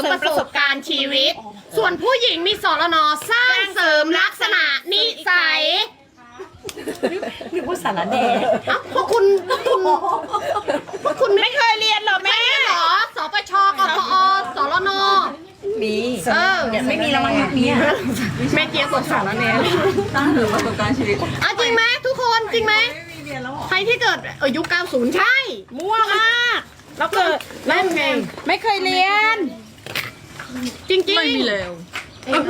มประสบการณ์ชีวิต ส่วนผู้หญิงมีสรนสร้างเสริมลักษณะนิสัยนึกว่าสารแหน่เอ้าพวกคุณพวกคุณพวกคุณไม่เคยเรียนหรอแม่หรอสปชกพอสรนมีเออเนี่ยไม่มีแล้วมั้งยุคนี้อะแม่เกียร์สดสารแน่ตั้งถึงประสบการณ์ชีวิตเอาจริงไหมทุกคนจริงไหมใครที่เกิดเออยุค90 ใช่ มั่วมากแล้วเกิดนั่นไงไม่เคยเรียน จริงๆไม่มีแล้ว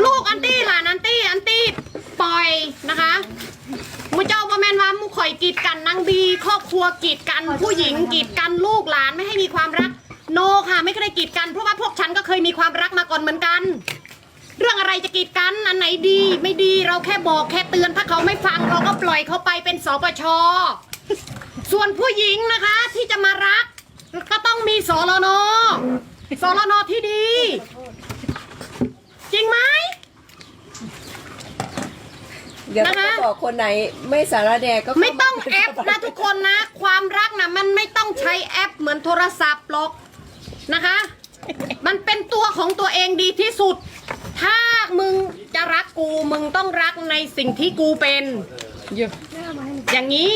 ลูกอันตี้หลานอันตี้อันตี้ปล่อยนะคะมูเจ้าประแมนว่ามูข่อยกีดกันนางบี ครอบครัวกีดกันผู้หญิงกีดกันลูกหลานไม่ให้มีความรัก โนค่ะไม่เคยกีดกันเพราะว่าพวกฉันก็เคยมีความรักมาก่อนเหมือนกัน เรื่องอะไรจะกีดกันอันไหนดี ไม่ดีเราแค่บอกแค่เตือนถ้าเขาไม่ฟังเราก็ปล่อยเขาไปเป็นสปชส่วนผู้หญิงนะคะที่จะมารัก ก็ต้องมีสรนสรนที่ดีจ ริงไหม เดี๋ยวนะคะจะบอกคนไหนไม่สารแหน่ก็เข้าาไม่ต้องแอปนะทุกคนนะ ความรักนะมันไม่ต้องใช้แอปเหมือนโทรศัพท์หรอกนะคะ มันเป็นตัวของตัวเองดีที่สุด ถ้ามึงจะรักกูมึงต้องรักในสิ่งที่กูเป็น อย่างนี้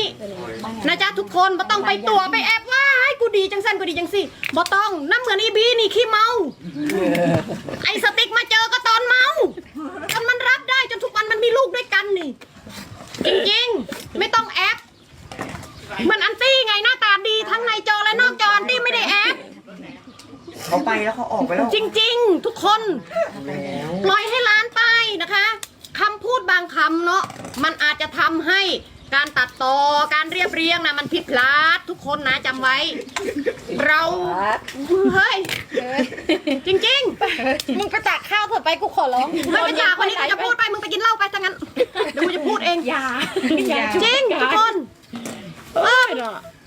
นะจ๊ะทุกคนบ่ต้องไปตัวไปแอบว่าให้กูดีจังสันกูดีจังสิบ่ต้องน้ำเหมือนอีบีนี่ขี้เมา ไอ้สติ๊กมาเจอก็ตอนเมาจนมันรับได้จนทุกวันมันมีลูกด้วยกันนี่จริงๆไม่ต้องแอปเหมือนอันตี้ไงหน้าตาดีทั้งในจอและนอกจออันตี้ไม่ได้แอปเขาไปแล้วเขาออกไปแล้วจริง ๆ ทุกคนปล่อยให้ร้านไปนะคะคำพูดบางคำเนาะมันอาจจะทำให้ การตัดต่อการเรียบเรียงนะมันผิดพลาดทุกคนนะจำไว้ เราเฮ้ยจริงๆมึงไปตักข้าวเถอะไปกูขอร้องไม่เป็นอยากวันนี้กูจะพูดไปมึงไปกินเหล้าไปทั้งนั้นเดี๋ยวกูจะพูดเองอย่าจริงทุกคนเออ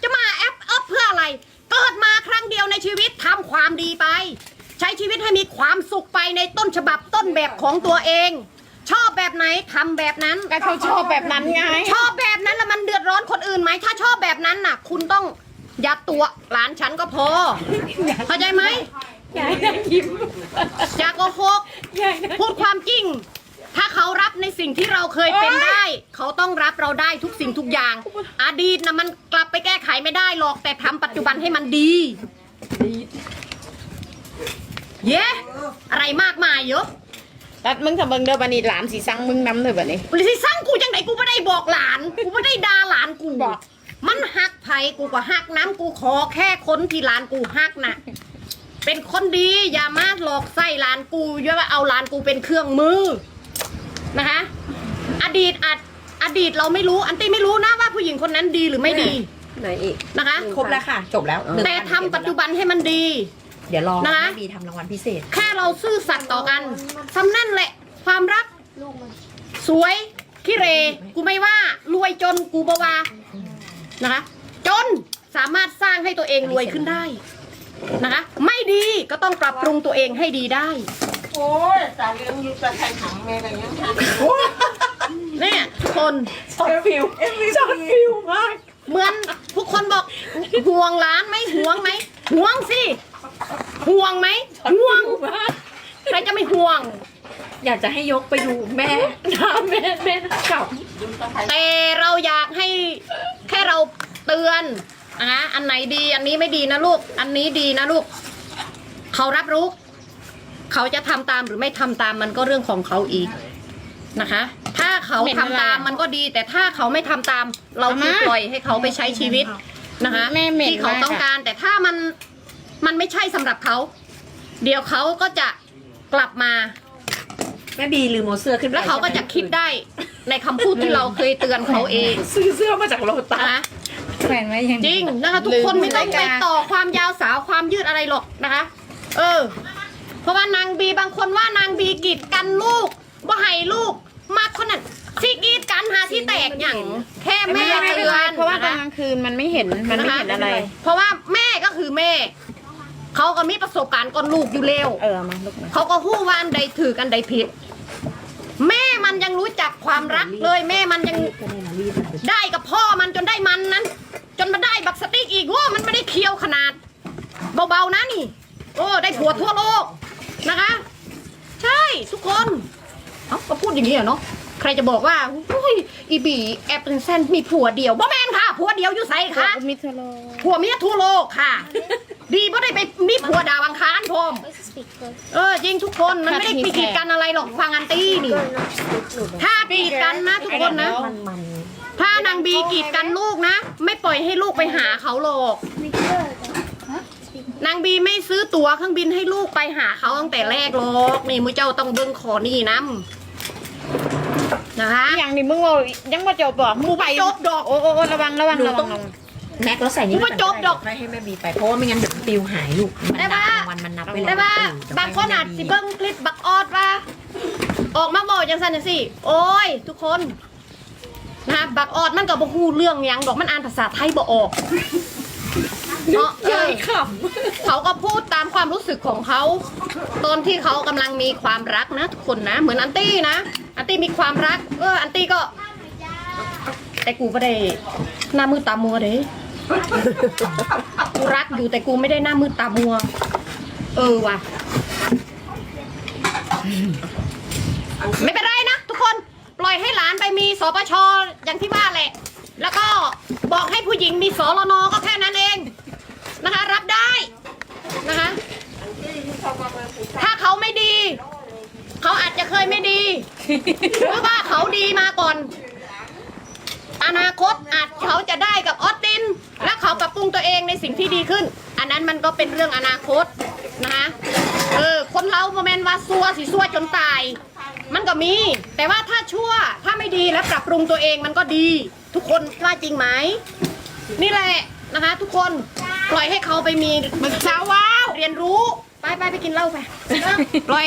จะมาแอปแอปเพื่ออะไร เกิดมาครั้งเดียวในชีวิตทำความดีไป ใช้ชีวิตให้มีความสุขไปในต้นฉบับต้นแบบของตัวเอง ชอบแบบไหนทำแบบนั้น ก็เขาชอบแบบนั้นไง ชอบแบบนั้นแล้วมันเดือดร้อนคนอื่นไหมถ้าชอบแบบนั้นน่ะ คุณต้องอย่าตัวหลานฉันก็พอ เข้าใจไหมอย่าให้ได้ยิ้มอย่าโกหกอย่าให้ได้พูดความจริง ถ้าเขารับในสิ่งที่เราเคยเป็นได้ เขาต้องรับเราได้ทุกสิ่งทุกอย่าง อดีตนะมันกลับไปแก้ไขไม่ได้หรอกแต่ทำปัจจุบันให้มันดี เย้ อะไรมากมายเยอะ แล้วมึงถ้าเบิ่งเด้อบันนี้หลานสีสังมึงน้ำเด้อบันนี้หรือที่สร้างกูจังไหนกูไม่ได้บอกหลาน กูไม่ได้ด่าหลานกูบอกมันหักไผกูก็หักน้ำกูขอแค่คนที่หลานกูหักน่ะเป็นคนดีอย่ามาหลอกใส่หลานกูอย่าว่าเอาหลานกูเป็นเครื่องมือนะคะ อดีตอาจอดีตเราไม่รู้อันตี้ไม่รู้นะว่าผู้หญิงคนนั้นดีหรือไม่ดีไหนอีกนะคะ ครบแล้วค่ะ จบแล้วหนึ่งแต่ทำปัจจุบันให้มันดี เดี๋ยวรอนะคะแม่บีทำรางวัลพิเศษ แค่เราซื่อสัตย์ต่อกันสำนั่นแหละ ความรักสวยขี้เหรกูไม่ว่ารวยจนกูบว่านะคะ จนสามารถสร้างให้ตัวเองรวยขึ้นได้นะคะ ไม่ดีก็ต้องปรับปรุงตัวเองให้ดีได้ โอ้ยตาเลี้ยงอยู่แต่ใส่ถังแม่กันยังเนี่ยทุกคนช็อตฟิวช็อตฟิวมากเหมือนทุกคนบอกห่วงร้านไหมห่วงไหมห่วงสิ ห่วงไหมห่วงใครจะไม่ห่วง อยากจะให้ยกไปดูแม่น้าแม่แม่กลับแต่เราอยากให้แค่เราเตือนนะอันไหนดีอันนี้ไม่ดีนะลูก อันนี้ดีนะลูก เขารับรู้ เขาจะทำตามหรือไม่ทำตามมันก็เรื่องของเขาอีกนะคะ ถ้าเขาทำตามมันก็ดี แต่ถ้าเขาไม่ทำตาม เราคือปล่อยให้เขาไปใช้ชีวิตนะคะแม่เหม็นที่เขามากต้องอะการ แต่ถ้ามัน มันไม่ใช่สำหรับเขา เดี๋ยวเขาก็จะกลับมาแม่บีลืมเอาเสื้อขึ้นไปแล้วเขาก็จะคิดได้ในคำพูดที่เราเคยเตือนเขาเองซื้อเสื้อมาจากโลตัสนะคะแขวนไว้อย่างจริงนะคะทุกคนไม่ต้องไปต่อความยาวสาวความยืดอะไรหรอกนะคะ เออ เพราะว่านางบีบางคนว่านางบีกีดกันลูกบ่ให้ลูก มากคนนั้นสิกีดกันหาที่แตกอย่างแค่ไม่แม่ไม่เป็นเตือไรนเพราะว่าตอนนคกลางคืนมันไม่เห็นมันไม่เห็นอะไร เพราะว่าแม่ก็คือแม่ เขาก็มีประสบการณ์ก่อนลูกอยู่แล้วเออมาลูกมาเขาก็หู้ว่าอันใดถือกันใดผิด แม่มันยังรู้จักความรักเลย แม่มันยังได้กับพ่อมันจนได้มันนั้น จนมาได้บักสติ๊กอีกว่ามันไม่ได้เคี้ยวขนาด เบาๆนะนี่ โอ้ได้ผัวทั่วโลกทุกคนเอ้าก็พูดอย่างนี้เหรอเนาะใครจะบอกว่าอุ้ยอีบีแอปเซนมีผัวเดียวบ่แม่นค่ะผัวเดียวอยู่ไสคะมิทรโลผัวเมียทั่วโลกค่ะ ดีบ่ได้ไปมีผัวดาวังคารพร้อมเออจริงทุกคนมันไม่ได้มีกีดกันอะไรหรอกฟังอันตี้นี่ถ้ากีดกันนะทุกคนนะ ถ้านางบีกีดกันลูกนะ ไม่ปล่อยให้ลูกไปหาเขาหรอกนางบีไม่ซื้อตั๋วเครื่องบินให้ลูกไปหาเขาตั้งแต่แรกหรอกนี่มูเจ้าต้องเบิ่งขอนี่น้ำนะคะ อย่างนี้มึงเอายังมาจบบ่มึงไปจบดอก โอ้โอ้โอ้ระวังระวังหนูระวัต้งองระวัง แม็กแล้วใส่นี่กูว่าจบดอกไม่ให้แม่บีไปเพราะว่าไม่งั้นเดี๋ยวปิวหายลูกมันได้นับปะ รางวันมันนับไปแล้วแต่ว่าเออเดี๋ยวบางคนอาจให้สิแม่บีเบิ้งคลิปบักออดว่า ออกมาบอกจังสันจังสิโอ้ย ทุกคนนะบักออดมันก็บ่ฮู้เรื่องหยังดอกมันอ่านภาษาไทยบ่ออกเนาะเออเขาก็พูดตามความรู้สึกของเขา ตอนที่เขากำลังมีความรักนะทุกคนนะ เหมือนอันตี้นะ อันตี้มีความรัก เออ อันตี้ก็ แต่กูไม่ได้หน้ามืดตามัวเด้ กูรักอยู่แต่กูไม่ได้หน้ามืดตามัว เออว่ะ ไม่เป็นไรนะทุกคนปล่อยให้หลานไปมีสปชอย่างที่ว่าแหละ แล้วก็บอกให้ผู้หญิงมีสรนก็แค่นั้นเองนะคะ รับได้นะคะ ถ้าเขาไม่ดี เขาอาจจะเคยไม่ดี หรือว่าเขาดีมาก่อน อนาคตอาจเขาจะได้กับออสติน และเขาปรับปรุงตัวเองในสิ่งที่ดีขึ้น อันนั้นมันก็เป็นเรื่องอนาคตนะคะเออคนเราโมเมนต์ว่าซัวสิซัวจนตาย มันก็มี แต่ว่าถ้าชั่วถ้าไม่ดีและปรับปรุงตัวเองมันก็ดี ทุกคนว่าจริงไหมนี่แหละนะคะ ทุกคนปล่อยให้เขาไปมีมึงสาวว้าวเรียนรู้ไปไปไปกินเหล้าไปปล่อย